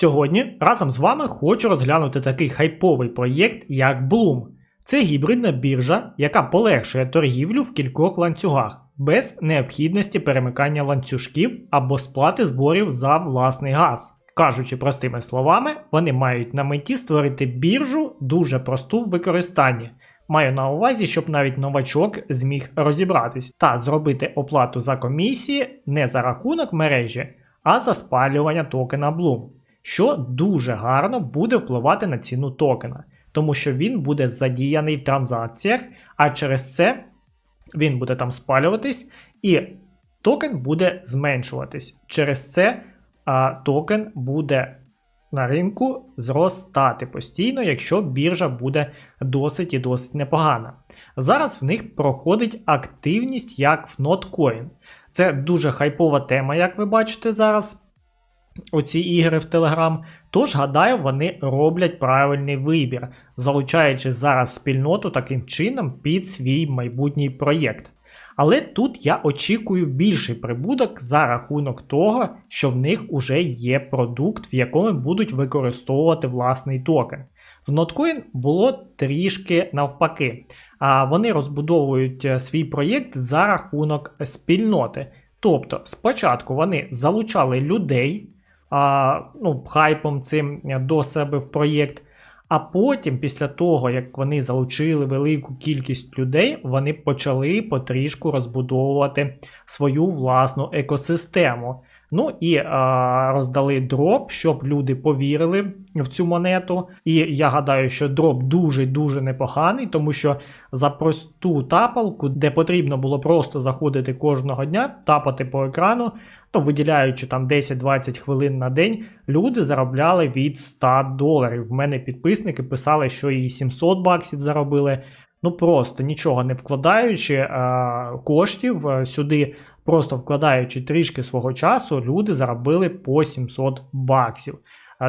Сьогодні разом з вами хочу розглянути такий хайповий проєкт, як Bloom. Це гібридна біржа, яка полегшує торгівлю в кількох ланцюгах без необхідності перемикання ланцюжків або сплати зборів за власний газ. Кажучи простими словами, вони мають на меті створити біржу дуже просту в використанні. Маю на увазі, щоб навіть новачок зміг розібратись та зробити оплату за комісії не за рахунок мережі, а за спалювання токена Bloom що дуже гарно буде впливати на ціну токена, тому що він буде задіяний в транзакціях, а через це він буде там спалюватись, і токен буде зменшуватись. Через це а, токен буде на ринку зростати постійно, якщо біржа буде досить і досить непогана. Зараз в них проходить активність як в NotCoin. Це дуже хайпова тема, як ви бачите зараз оці ігри в Телеграм. Тож, гадаю, вони роблять правильний вибір, залучаючи зараз спільноту таким чином під свій майбутній проєкт. Але тут я очікую більший прибуток за рахунок того, що в них уже є продукт, в якому будуть використовувати власний токен. В Notcoin було трішки навпаки. А вони розбудовують е, свій проєкт за рахунок спільноти. Тобто, спочатку вони залучали людей а, ну, хайпом цим до себе в проєкт. А потім, після того, як вони залучили велику кількість людей, вони почали потрішку розбудовувати свою власну екосистему. Ну і а, роздали дроп, щоб люди повірили в цю монету. І я гадаю, що дроп дуже-дуже непоганий, тому що за просту тапалку, де потрібно було просто заходити кожного дня, тапати по екрану, то виділяючи там 10-20 хвилин на день, люди заробляли від 100 доларів. В мене підписники писали, що і 700 баксів заробили. Ну просто нічого не вкладаючи а, коштів сюди, просто вкладаючи трішки свого часу, люди заробили по 700 баксів.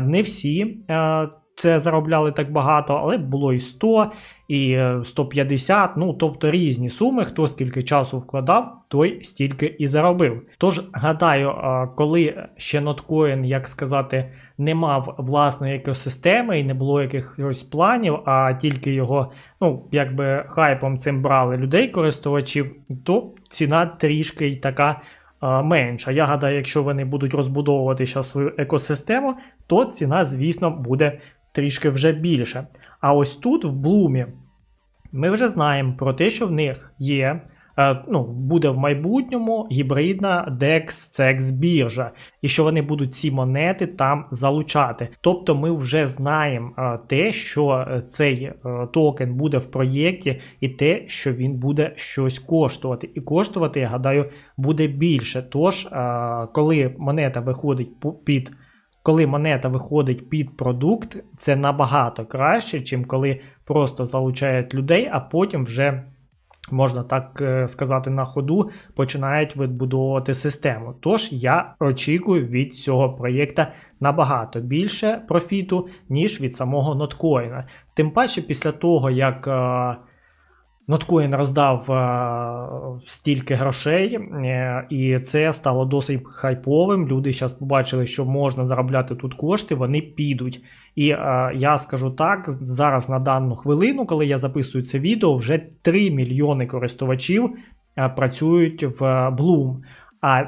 Не всі а, це заробляли так багато, але було і 100, і 150, ну тобто різні суми. Хто скільки часу вкладав, той стільки і заробив. Тож гадаю, коли ще Notcoin, як сказати, не мав власної екосистеми і не було якихось планів, а тільки його, ну якби хайпом цим брали людей, користувачів, то ціна трішки й така. Менша. Я гадаю, якщо вони будуть розбудовувати зараз свою екосистему, то ціна, звісно, буде трішки вже більше. А ось тут, в Блумі, ми вже знаємо про те, що в них є. Е, ну, буде в майбутньому гібридна DEX CEX біржа, і що вони будуть ці монети там залучати. Тобто ми вже знаємо е, те, що е, цей токен буде в проєкті, і те, що він буде щось коштувати. І коштувати, я гадаю, буде більше. Тож, коли монета виходить під коли монета виходить під продукт, це набагато краще, чим коли просто залучають людей, а потім вже. Можна так е, сказати, на ходу починають відбудовувати систему. Тож я очікую від цього проєкта набагато більше профіту, ніж від самого ноткоїна. Тим паче, після того, як е, Ноткоін роздав е, стільки грошей, е, і це стало досить хайповим. Люди зараз побачили, що можна заробляти тут кошти, вони підуть. І е, я скажу так: зараз на дану хвилину, коли я записую це відео, вже 3 мільйони користувачів працюють в Bloom. А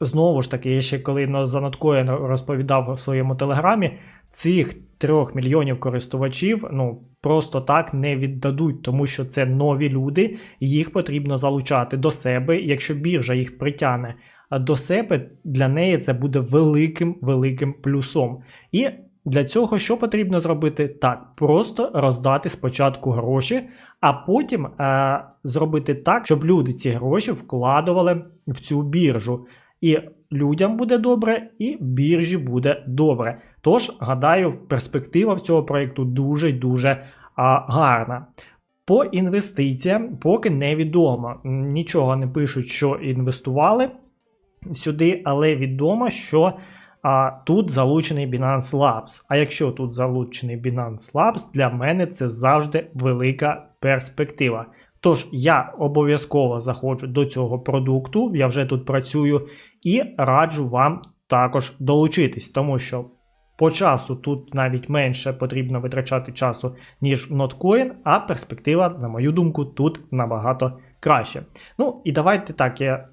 знову ж таки, я ще коли за Ноткоін розповідав в своєму телеграмі, цих 3 мільйонів користувачів ну просто так не віддадуть, тому що це нові люди, їх потрібно залучати до себе. Якщо біржа їх притягне до себе, для неї це буде великим великим плюсом. І Для цього що потрібно зробити? Так, просто роздати спочатку гроші, а потім е, зробити так, щоб люди ці гроші вкладували в цю біржу. І людям буде добре, і біржі буде добре. Тож, гадаю, перспектива в цього проєкту дуже дуже а, гарна. По інвестиціям поки невідомо. Нічого не пишуть, що інвестували сюди, але відомо, що а, тут залучений Binance Labs. А якщо тут залучений Binance Labs, для мене це завжди велика перспектива. Тож я обов'язково заходжу до цього продукту, я вже тут працюю, і раджу вам також долучитись, тому що по часу тут навіть менше потрібно витрачати часу, ніж в Notcoin, а перспектива, на мою думку, тут набагато краще. Ну і давайте так, я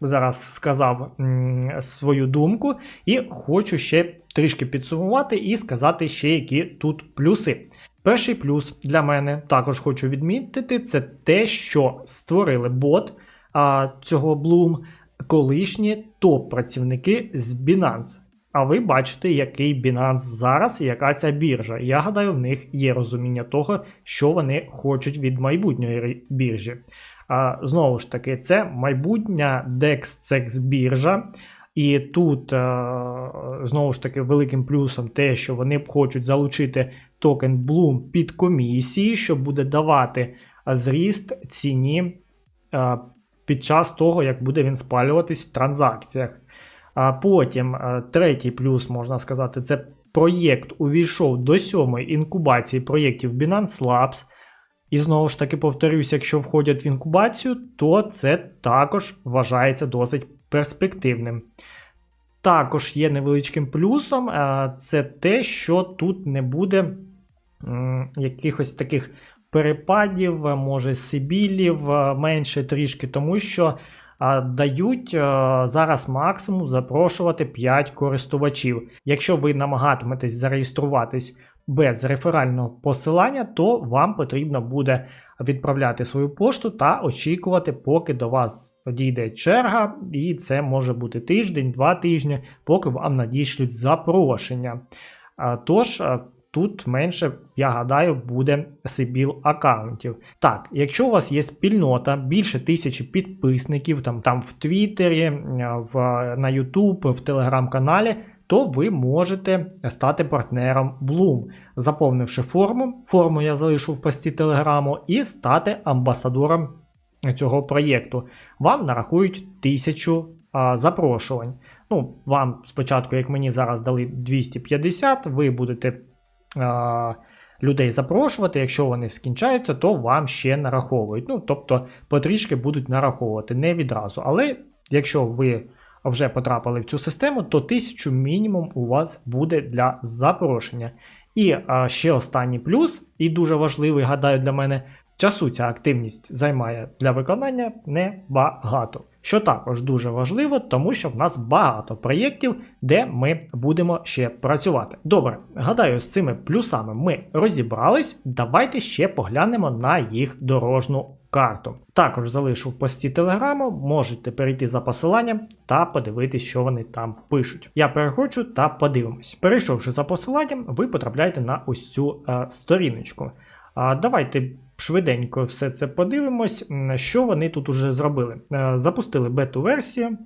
зараз сказав м, свою думку, і хочу ще трішки підсумувати і сказати ще, які тут плюси. Перший плюс для мене також хочу відмітити, це те, що створили бот а, цього Bloom, колишні топ-працівники з Binance. А ви бачите, який Binance зараз і яка ця біржа. Я гадаю, в них є розуміння того, що вони хочуть від майбутньої біржі. А, Знову ж таки, це майбутня DexCex біржа. І тут, знову ж таки, великим плюсом те, що вони хочуть залучити токен Bloom під комісії, що буде давати зріст ціні під час того, як буде він спалюватись в транзакціях. А потім третій плюс, можна сказати, це проєкт увійшов до сьомої інкубації проєктів Binance Labs. І знову ж таки повторюся, якщо входять в інкубацію, то це також вважається досить перспективним. Також є невеличким плюсом, це те, що тут не буде якихось таких перепадів, може сибілів менше трішки, тому що дають зараз максимум запрошувати 5 користувачів. Якщо ви намагатиметесь зареєструватись без реферального посилання, то вам потрібно буде відправляти свою пошту та очікувати, поки до вас дійде черга, і це може бути тиждень, два тижні, поки вам надішлють запрошення. Тож. Тут менше, я гадаю, буде Сибіл аккаунтів. Так, якщо у вас є спільнота, більше тисячі підписників, там там в Твіттері, в, на YouTube, в Телеграм-каналі, то ви можете стати партнером Bloom, заповнивши форму. Форму я залишу в пості Телеграму, і стати амбасадором цього проєкту. Вам нарахують тисячу а, запрошувань. Ну, Вам спочатку, як мені зараз дали 250, ви будете людей запрошувати. Якщо вони скінчаються, то вам ще нараховують. Ну, Тобто потрішки будуть нараховувати не відразу. Але якщо ви вже потрапили в цю систему, то тисячу мінімум у вас буде для запрошення. І а, ще останній плюс, і дуже важливий, гадаю, для мене, часу ця активність займає для виконання небагато. Що також дуже важливо, тому що в нас багато проєктів, де ми будемо ще працювати. Добре, гадаю, з цими плюсами ми розібрались. Давайте ще поглянемо на їх дорожну карту. Також залишу в пості телеграму, можете перейти за посиланням та подивитись, що вони там пишуть. Я переходжу та подивимось. Перейшовши за посиланням, ви потрапляєте на ось цю е, сторіночку. А, Давайте швиденько все це подивимось, що вони тут уже зробили. Е, запустили бету-версію.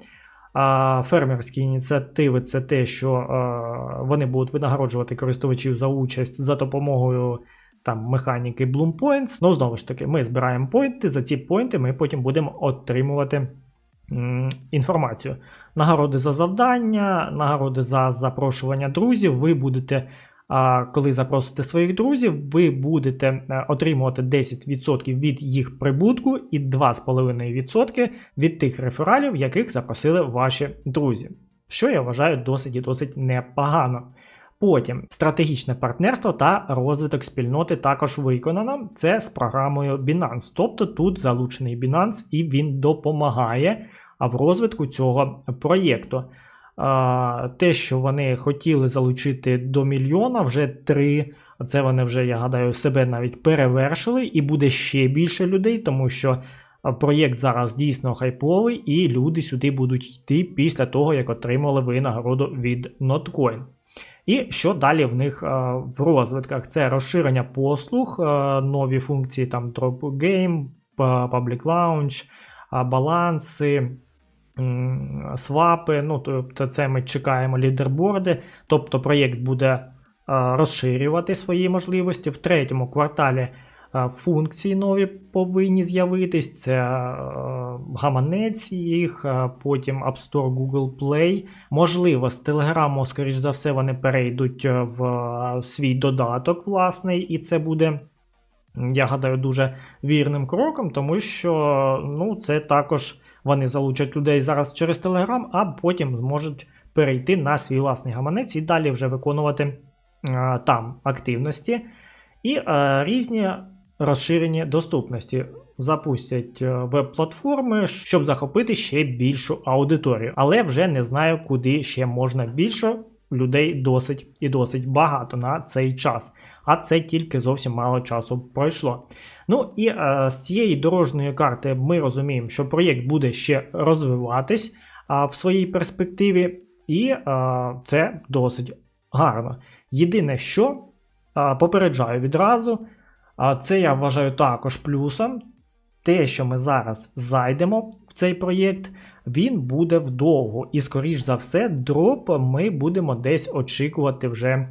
А фермерські ініціативи це те, що е, вони будуть винагороджувати користувачів за участь за допомогою там механіки Bloom Points. Ну, знову ж таки, ми збираємо поінти, за ці поінти ми потім будемо отримувати інформацію. Нагороди за завдання, нагороди за запрошування друзів. Ви будете, коли запросите своїх друзів, ви будете е, отримувати 10% від їх прибутку і 2,5% від тих рефералів, яких запросили ваші друзі. Що я вважаю досить і досить непогано. Потім стратегічне партнерство та розвиток спільноти також виконано. Це з програмою Binance. Тобто тут залучений Binance і він допомагає в розвитку цього проєкту. Те, що вони хотіли залучити до мільйона, вже три. Це вони вже, я гадаю, себе навіть перевершили, і буде ще більше людей, тому що проєкт зараз дійсно хайповий, і люди сюди будуть йти після того, як отримали винагороду від Notcoin. І що далі в них в розвитках? Це розширення послуг, нові функції там Drop Game, Public Launch, баланси, свапи. Ну, тобто це ми чекаємо лідерборди. Тобто проєкт буде е, розширювати свої можливості. В третьому кварталі е, функції нові повинні з'явитись. Це е, гаманець їх, потім App Store, Google Play. Можливо, з Telegram, скоріш за все, вони перейдуть в свій додаток власний, і це буде. Я гадаю, дуже вірним кроком, тому що ну, це також вони залучать людей зараз через Telegram, а потім зможуть перейти на свій власний гаманець і далі вже виконувати е, там активності. І е, різні розширені доступності запустять е, веб-платформи, щоб захопити ще більшу аудиторію. Але вже не знаю, куди ще можна більше. Людей досить і досить багато на цей час. А це тільки зовсім мало часу пройшло. Ну і е, з цієї дорожньої карти ми розуміємо, що проєкт буде ще розвиватись а, в своїй перспективі, і е, це досить гарно. Єдине, що е, попереджаю відразу, а це я вважаю також плюсом. Те, що ми зараз зайдемо в цей проєкт, він буде вдовго. І, скоріш за все, дроп ми будемо десь очікувати вже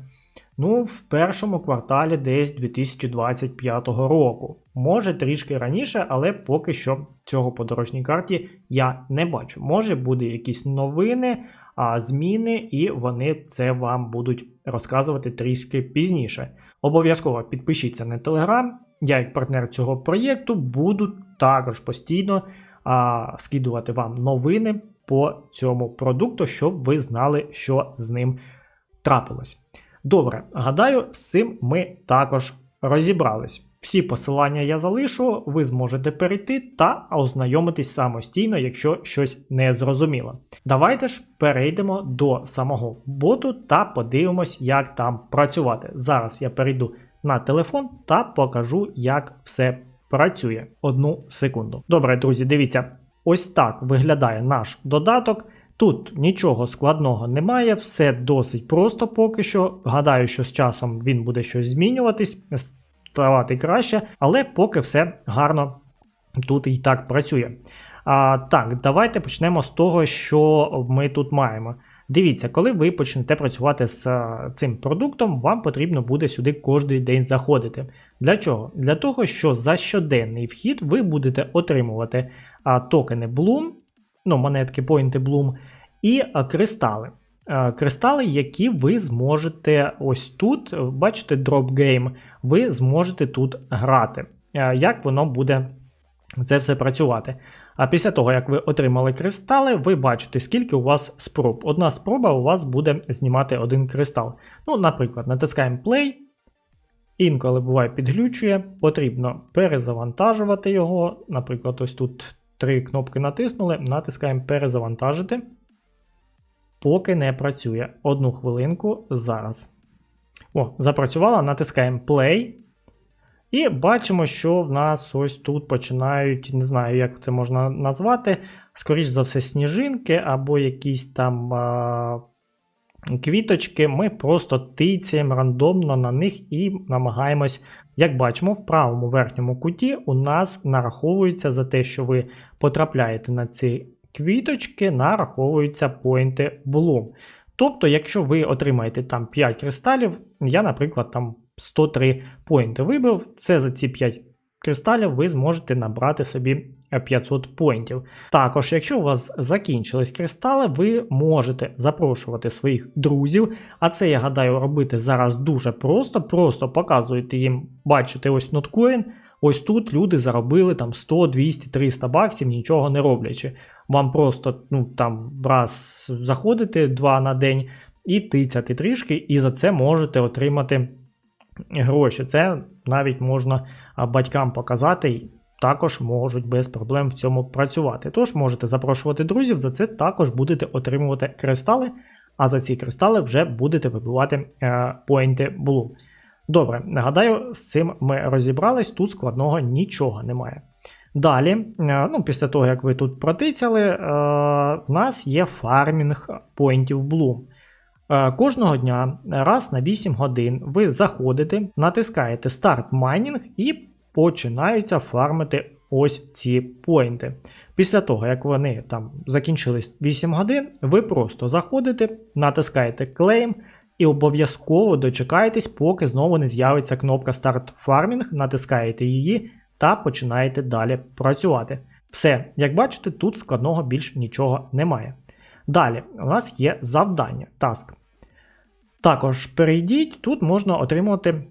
ну, в першому кварталі десь 2025 року. Може трішки раніше, але поки що цього по дорожній карті я не бачу. Може буде якісь новини, а, зміни, і вони це вам будуть розказувати трішки пізніше. Обов'язково підпишіться на Telegram. Я, як партнер цього проєкту, буду також постійно а, скидувати вам новини по цьому продукту, щоб ви знали, що з ним трапилось. Добре, гадаю, з цим ми також розібрались. Всі посилання я залишу, ви зможете перейти та ознайомитись самостійно, якщо щось не зрозуміло. Давайте ж перейдемо до самого боту та подивимось, як там працювати. Зараз я перейду на телефон та покажу, як все працює. Одну секунду. Добре, друзі, дивіться, ось так виглядає наш додаток. Тут нічого складного немає, все досить просто поки що. Гадаю, що з часом він буде щось змінюватись, ставати краще, але поки все гарно тут і так працює. А, Так, давайте почнемо з того, що ми тут маємо. Дивіться, коли ви почнете працювати з а, цим продуктом, вам потрібно буде сюди кожен день заходити. Для чого? Для того, що за щоденний вхід ви будете отримувати токени Bloom, ну, монетки Pointy Bloom, і кристали. Кристали, які ви зможете ось тут, бачите, Drop Game, ви зможете тут грати. Як воно буде це все працювати? А після того, як ви отримали кристали, ви бачите, скільки у вас спроб. Одна спроба у вас буде знімати один кристал. Ну, наприклад, натискаємо Play. Інколи буває підглючує, потрібно перезавантажувати його. Наприклад, ось тут три кнопки натиснули, натискаємо перезавантажити. Поки не працює. Одну хвилинку зараз. О, запрацювала, натискаємо Play. І бачимо, що в нас ось тут починають, не знаю, як це можна назвати, скоріш за все, сніжинки або якісь там а, квіточки. Ми просто тицяємо рандомно на них і намагаємось, як бачимо, в правому верхньому куті у нас нараховується за те, що ви потрапляєте на ці квіточки, нараховуються поінти Bloom. Тобто, якщо ви отримаєте там 5 кристалів, я, наприклад, там 103 поінти вибив, це за ці 5 кристалів ви зможете набрати собі 500 поінтів. Також, якщо у вас закінчились кристали, ви можете запрошувати своїх друзів, а це, я гадаю, робити зараз дуже просто. Просто показуєте їм, бачите, ось ноткоін, ось тут люди заробили там 100, 200, 300 баксів, нічого не роблячи. Вам просто ну, там раз заходити два на день і тицяти трішки, і за це можете отримати гроші. Це навіть можна батькам показати, також можуть без проблем в цьому працювати. Тож можете запрошувати друзів, за це також будете отримувати кристали, а за ці кристали вже будете вибивати е, поінти Blue. Добре, нагадаю, з цим ми розібрались, тут складного нічого немає. Далі, е, ну, після того, як ви тут протицяли, е, в нас є фармінг поінтів Bloom. Кожного дня раз на 8 годин ви заходите, натискаєте старт майнінг і починаються фармити ось ці поінти. Після того, як вони там закінчились 8 годин, ви просто заходите, натискаєте клейм і обов'язково дочекаєтесь, поки знову не з'явиться кнопка Start Farming, натискаєте її та починаєте далі працювати. Все, як бачите, тут складного більш нічого немає. Далі у нас є завдання, таск. Також перейдіть, тут можна отримувати е,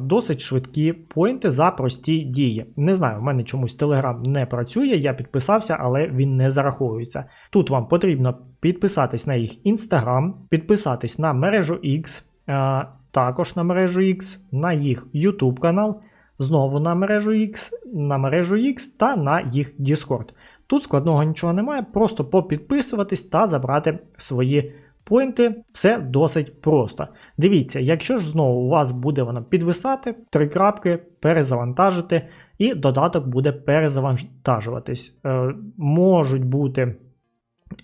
досить швидкі поінти за прості дії. Не знаю, в мене чомусь Telegram не працює, я підписався, але він не зараховується. Тут вам потрібно підписатись на їх Instagram, підписатись на мережу X, е, також на мережу X, на їх YouTube канал, знову на мережу X, на мережу X та на їх Discord. Тут складного нічого немає, просто попідписуватись та забрати свої поінти. Все досить просто. Дивіться, якщо ж знову у вас буде воно підвисати, три крапки, перезавантажити, і додаток буде перезавантажуватись. Е, можуть бути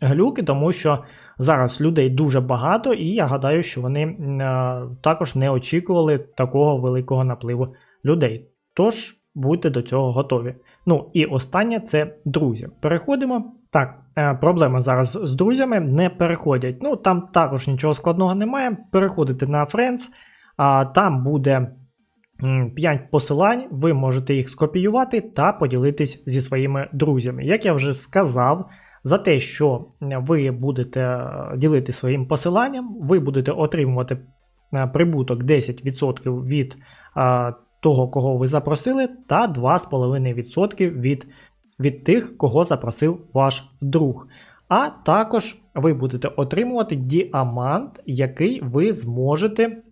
глюки, тому що зараз людей дуже багато, і я гадаю, що вони е, також не очікували такого великого напливу людей. Тож будьте до цього готові. Ну і останнє це друзі. Переходимо. Так, е, проблема зараз з друзями не переходять. Ну там також нічого складного немає. Переходите на Friends, а там буде 5 посилань, ви можете їх скопіювати та поділитись зі своїми друзями. Як я вже сказав, за те, що ви будете е, ділити своїм посиланням, ви будете отримувати е, прибуток 10% від того, кого ви запросили, та 2,5% від, від тих, кого запросив ваш друг. А також ви будете отримувати діамант, який ви зможете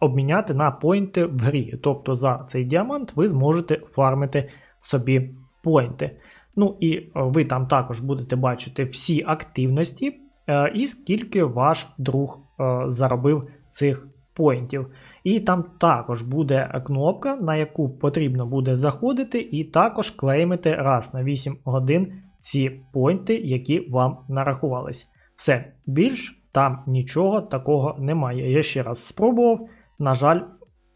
обміняти на поінти в грі. Тобто за цей діамант ви зможете фармити собі поінти. Ну і е, ви там також будете бачити всі активності е, і скільки ваш друг е, заробив цих поінтів. І там також буде кнопка, на яку потрібно буде заходити, і також клеймити раз на 8 годин ці поінти, які вам нарахувались. Все, більш там нічого такого немає. Я ще раз спробував, на жаль,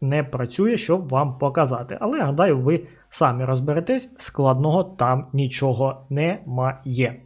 не працює, щоб вам показати. Але гадаю, ви самі розберетесь, складного там нічого немає.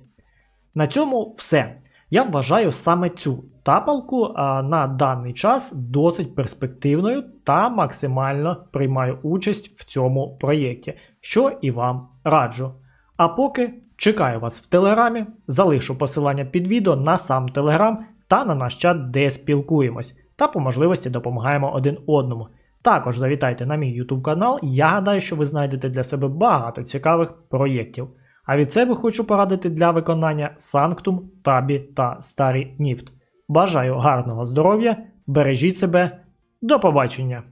На цьому все. Я вважаю саме цю тапалку на даний час досить перспективною та максимально приймаю участь в цьому проєкті, що і вам раджу. А поки чекаю вас в телеграмі, залишу посилання під відео на сам телеграм та на наш чат, де спілкуємось, та по можливості допомагаємо один одному. Також завітайте на мій YouTube канал, я гадаю, що ви знайдете для себе багато цікавих проєктів. А від себе хочу порадити для виконання Санктум, Табі та Старі Ніфт. Бажаю гарного здоров'я, бережіть себе, до побачення!